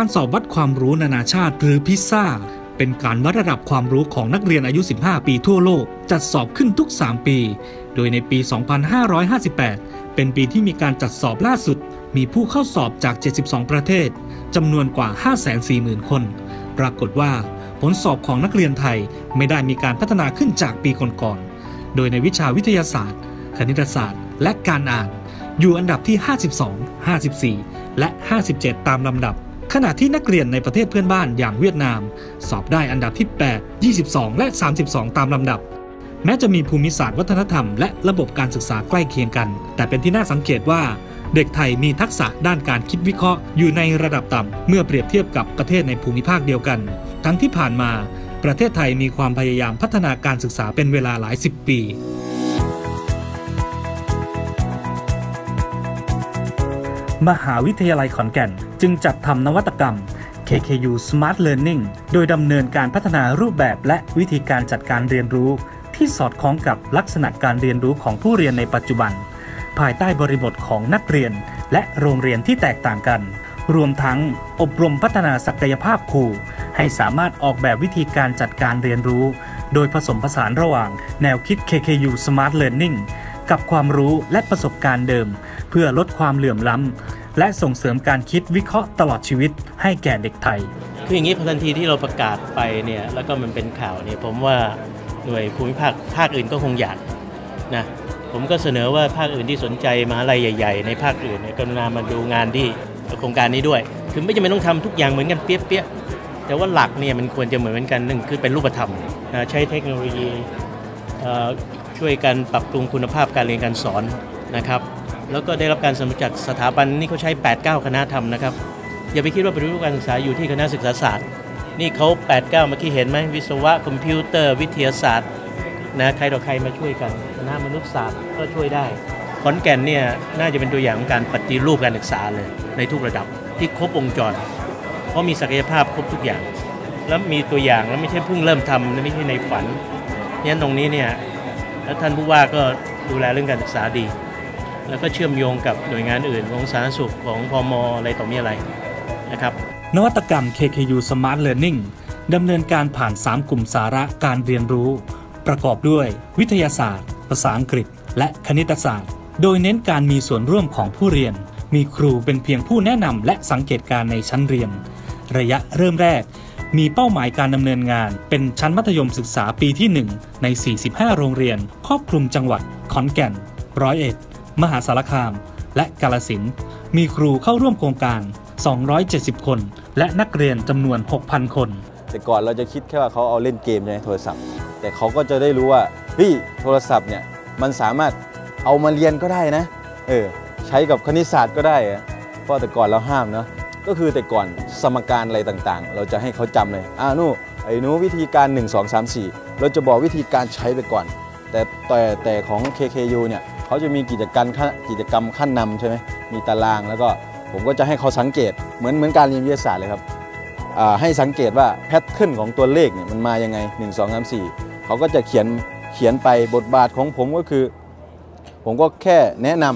การสอบวัดความรู้นานาชาติหรือพิซซ่า เป็นการวัดระดับความรู้ของนักเรียนอายุ 15 ปีทั่วโลก จัดสอบขึ้นทุก 3 ปี โดยในปี 2558 เป็นปีที่มีการจัดสอบล่าสุด มีผู้เข้าสอบจาก 72 ประเทศจำนวนกว่า 540,000 คน ปรากฏว่า ผลสอบของนักเรียนไทยไม่ได้มีการพัฒนาขึ้นจากปีก่อนๆ โดยในวิชาวิทยาศาสตร์ คณิตศาสตร์ และการอ่าน อยู่อันดับที่ 52 54 และ 57 ตามลำดับ ขณะที่นักเรียนในประเทศเพื่อนบ้านอย่างเวียดนาม สอบได้อันดับที่ 8 22 และ 32 ตามลำดับ แม้จะมีภูมิศาสตร์วัฒนธรรมและระบบการศึกษาใกล้เคียงกัน แต่เป็นที่น่าสังเกตว่า เด็กไทยมีทักษะด้านการคิดวิเคราะห์อยู่ในระดับต่ำเมื่อเปรียบเทียบกับประเทศในภูมิภาคเดียวกัน ทั้งที่ผ่านมา ประเทศไทยมีความพยายามพัฒนาการศึกษาเป็นเวลาหลายสิบปีมหาวิทยาลัยขอนแก่น จึงจัดทำนวัตกรรม KKU Smart Learning โดยดำเนินการพัฒนารูปแบบและวิธีการจัดการเรียนรู้ ที่สอดคล้องกับลักษณะการเรียนรู้ของผู้เรียนในปัจจุบัน ภายใต้บริบทของนักเรียน และโรงเรียนที่แตกต่างกัน รวมทั้งอบรมพัฒนาศักยภาพครู ให้สามารถออกแบบวิธีการจัดการเรียนรู้ โดยผสมผสานระหว่างแนวคิด KKU Smart Learning กับความรู้และประสบการณ์เดิม เพื่อลดความเหลื่อมล้ำ และส่งเสริมการคิดวิเคราะห์ตลอดชีวิตให้แก่เด็กไทย คืออย่างนี้พอทันทีที่เราประกาศไปเนี่ยแล้วก็มันเป็นข่าวเนี่ยผมว่าหน่วยภูมิภาคภาคอื่นก็คงอยากนะผมก็เสนอว่าภาคอื่นที่สนใจมหาลัยใหญ่ ๆ ในภาคอื่นเนี่ยกรุณามาดูงานที่โครงการนี้ด้วย คือไม่จำเป็นต้องทำทุกอย่างเหมือนกันเปี้ยๆแต่ว่าหลักเนี่ยมันควรจะเหมือนกันหนึ่งคือเป็นรูปธรรมนะใช้เทคโนโลยีช่วยกันปรับปรุงคุณภาพการเรียนการสอนนะครับ แล้วก็ได้รับการสนับสนุนจากสถาบันนี่เขาใช้ 8-9 คณะทำนะครับ อย่าไปคิดว่าปฏิรูปการศึกษาอยู่ที่คณะศึกษาศาสตร์ นี่เขา 8 9 เมื่อกี้เห็นไหมวิศวะคอมพิวเตอร์ วิทยาศาสตร์นะใครต่อใครมาช่วยกันคณะมนุษยศาสตร์ก็ช่วยได้ขอนแก่นเนี่ยน่าจะเป็นตัวอย่างของการปฏิรูปการศึกษาเลยในทุกระดับที่ครบวงจร เพราะมีศักยภาพครบทุกอย่าง แล้วมีตัวอย่างแล้วไม่ใช่เพิ่งเริ่มทำไม่ใช่ในฝันนี่ตรงนี้เนี่ยแล้วท่านผู้ว่าก็ดูแลเรื่องการศึกษาดี แล้วก็เชื่อมโยงกับหน่วยงานอื่นของสาธารณสุขของพมอะไรต่อมีอะไรนะครับนวัตกรรม KKU Smart Learning ดำเนินการผ่าน 3 กลุ่มสาระการเรียนรู้ ประกอบด้วยวิทยาศาสตร์ ภาษาอังกฤษ และคณิตศาสตร์ โดยเน้นการมีส่วนร่วมของผู้เรียน มีครูเป็นเพียงผู้แนะนำและสังเกตการในชั้นเรียน ระยะเริ่มแรก มีเป้าหมายการดำเนินงาน เป็นชั้นมัธยมศึกษาปีที่ 1 ใน 45 โรงเรียน ครอบคลุมจังหวัดขอนแก่นร้อยเอ็ด มหาสารคาม และกาลสินมีครูเข้าร่วมโครงการ 270 คน และนักเรียนจำนวน 6,000 คน แต่ก่อนเราจะคิดแค่ว่าเขาเอาเล่นเกมในโทรศัพท์ แต่เขาก็จะได้รู้ว่าเฮ้ยโทรศัพท์เนี่ยมันสามารถเอามาเรียนก็ได้นะเออใช้กับคณิตศาสตร์ก็ได้เพราะแต่ก่อนเราห้ามเนาะก็คือแต่ก่อนสมการอะไรต่างๆ เราจะให้เขาจำเลยอ่านู่ไอ้นูวิธีการ 1 2 3 4 เราจะบอกวิธีการใช้ไปก่อน แต่แต่แต่ของ KKU เนี่ย เขาจะมีกิจกรรมขั้นกิจกรรมขั้นนำใช่ไหมมีตารางแล้วก็ผมก็จะให้เขาสังเกตเหมือนเหมือนการเรียนวิทยาศาสตร์เลยครับให้สังเกตว่าแพทเทิร์นของตัวเลขเนี่ยมันมายังไง 1 2 3 4 เขาก็จะเขียนเขียนไปบทบาทของผมก็คือ ผมก็แค่แนะน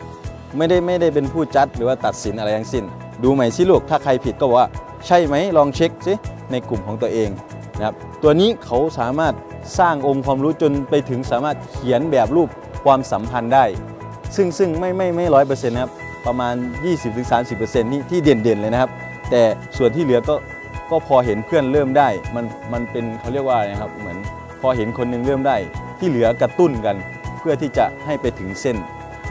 ำไม่ได้ไม่ได้เป็นผู้จัดหรือว่าตัดสินอะไรทั้งสิ้น ดูใหม่สิลูกถ้าใครผิดก็บอกว่าใช่ไหมลองเช็คสิในกลุ่มของตัวเองนะครับตัวนี้เขาสามารถสร้างองค์ความรู้จนไปถึงสามารถเขียนแบบรูป ความสัมพันธ์ได้ ซึ่งซึ่งไม่ไม่ไม่ร้อยเปอร์เซ็นต์นะครับประมาณ 20-30%นี่ที่เด่นๆเลยนะครับ แต่ส่วนที่เหลือก็ก็พอเห็นเพื่อนเริ่มได้ มันมันเป็นเขาเรียกว่านะครับเหมือนพอเห็นคนหนึงเริ่มได้ ที่เหลือกระตุ้นกัน เพื่อที่จะให้ไปถึงเส้น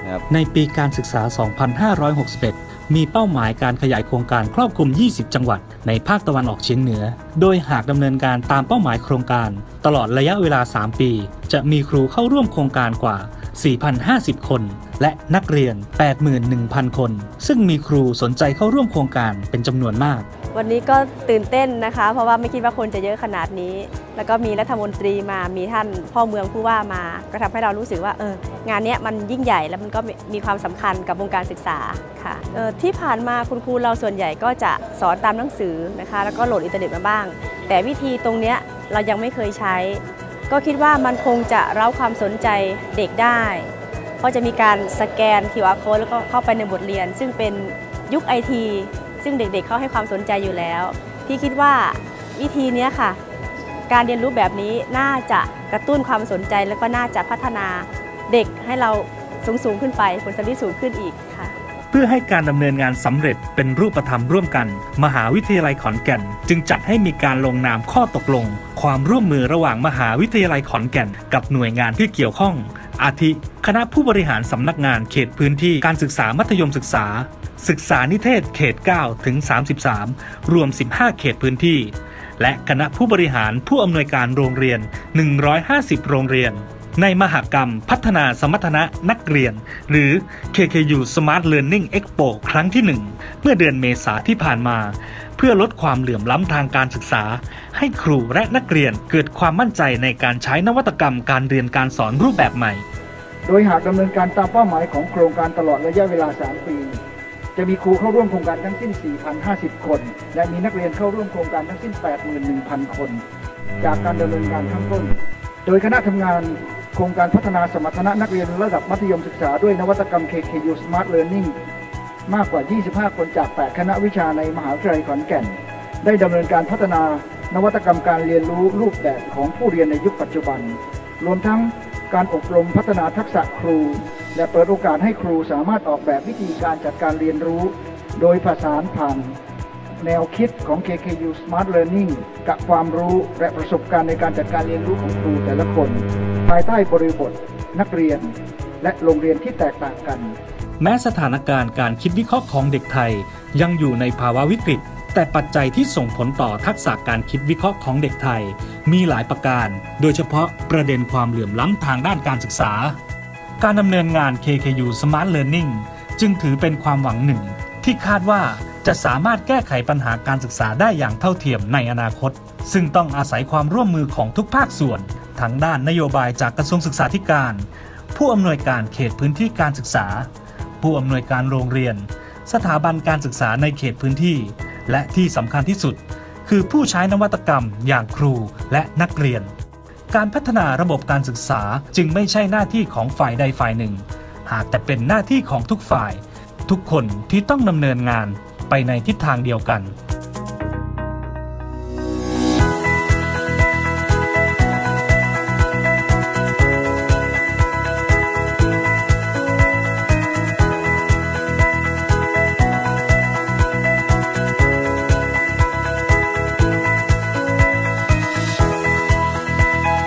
นะครับในปีการศึกษา 2561 มีเป้าหมายการขยายโครงการครอบคลุม 20 จังหวัดในภาคตะวันออกเฉียงเหนือ โดยหากดำเนินการตามเป้าหมายโครงการ ตลอดระยะเวลา 3 ปี จะมีครูเข้าร่วมโครงการกว่า 4,050 คน และนักเรียน 81,000 คน ซึ่งมีครูสนใจเข้าร่วมโครงการเป็นจำนวนมาก วันนี้ก็ตื่นเต้นนะคะ เพราะว่าไม่คิดว่าคนจะเยอะขนาดนี้ แล้วก็มีรัฐมนตรีมามีท่านพ่อเมืองผู้ว่ามา ก็ทำให้เรารู้สึกว่าเอองานนี้มันยิ่งใหญ่แล้วมันก็มีความสำคัญกับวงการศึกษาค่ะที่ผ่านมาคุณครูเราส่วนใหญ่ก็จะสอนตามหนังสือนะคะ แล้วก็โหลดอินเทอร์เน็ตมาบ้าง แต่วิธีตรงนี้เรายังไม่เคยใช้ ก็คิดว่ามันคงจะเร้าความสนใจเด็กได้เพราะจะมีการสแกน QR code แล้วก็เข้าไปในบทเรียน ซึ่งเป็นยุคไอที ซึ่งเด็กๆเขาให้ความสนใจอยู่แล้ว พี่คิดว่าวิธีนี้ค่ะ การเรียนรู้แบบนี้น่าจะกระตุ้นความสนใจแล้วก็น่าจะพัฒนาเด็กให้เราสูงสูงขึ้นไปผลสำลิดสูงขึ้นอีกค่ะ เพื่อให้การดำเนินงานสำเร็จเป็นรูปธรรมร่วมกัน มหาวิทยาลัยขอนแก่น จึงจัดให้มีการลงนามข้อตกลง ความร่วมมือระหว่างมหาวิทยาลัยขอนแก่น กับหน่วยงานที่เกี่ยวข้อง อาทิ คณะผู้บริหารสำนักงานเขตพื้นที่การศึกษามัธยมศึกษา ศึกษานิเทศเขต 9 ถึง 33 รวม 15 เขตพื้นที่ และคณะผู้บริหารผู้อำนวยการโรงเรียน 150 โรงเรียน ในมหกรรมพัฒนาสมรรถนะนักเรียน หรือ KKU Smart Learning Expo ครั้งที่ 1 เมื่อเดือนเมษาที่ผ่านมา เพื่อลดความเหลื่อมล้ำทางการศึกษา ให้ครูและนักเรียนเกิดความมั่นใจในการใช้นวัตกรรมการเรียนการสอนรูปแบบใหม่ โดยหากดำเนินการตามเป้าหมายของโครงการตลอดระยะเวลา 3 ปี จะมีครูเข้าร่วมโครงการทั้งสิ้น 4,050 คน และมีนักเรียนเข้าร่วมโครงการทั้งสิ้น 81,000 คน จากการดำเนินการข้างต้น โดยคณะทำงานโครงการพัฒนาสมรรถนะนักเรียนระดับมัธยมศึกษาด้วยนวัตกรรม KKU Smart Learning มากกว่า 25 คนจาก 8 คณะวิชาในมหาวิทยาลัยขอนแก่น ได้ดำเนินการพัฒนานวัตกรรมการเรียนรู้รูปแบบของผู้เรียนในยุคปัจจุบัน รวมทั้งการอบรมพัฒนาทักษะครู และเปิดโอกาสให้ครูสามารถออกแบบวิธีการจัดการเรียนรู้ โดยผสานผ่านแนวคิดของ KKU Smart Learning กับความรู้และประสบการณ์ในการจัดการเรียนรู้ของครูแต่ละคน ภายใต้บริบทนักเรียน และโรงเรียนที่แตกต่างกัน แม้สถานการณ์การคิดวิเคราะห์ของเด็กไทย ยังอยู่ในภาวะวิกฤต แต่ปัจจัยที่ส่งผลต่อทักษะการคิดวิเคราะห์ของเด็กไทย มีหลายประการ โดยเฉพาะประเด็นความเหลื่อมล้ำทางด้านการศึกษา การดำเนินงาน KKU Smart Learning จึงถือเป็นความหวังหนึ่ง ที่คาดว่าจะสามารถแก้ไขปัญหาการศึกษาได้อย่างเท่าเทียมในอนาคต ซึ่งต้องอาศัยความร่วมมือของทุกภาคส่วนทั้งด้านนโยบายจากกระทรวงศึกษาธิการ ผู้อำนวยการเขตพื้นที่การศึกษา ผู้อำนวยการโรงเรียน สถาบันการศึกษาในเขตพื้นที่ และที่สำคัญที่สุด คือผู้ใช้นวัตกรรมอย่างครูและนักเรียน การพัฒนาระบบการศึกษาจึงไม่ใช่หน้าที่ของฝ่ายใดฝ่ายหนึ่ง หากแต่เป็นหน้าที่ของทุกฝ่าย ทุกคนที่ต้องดำเนินงานไปในทิศทางเดียวกัน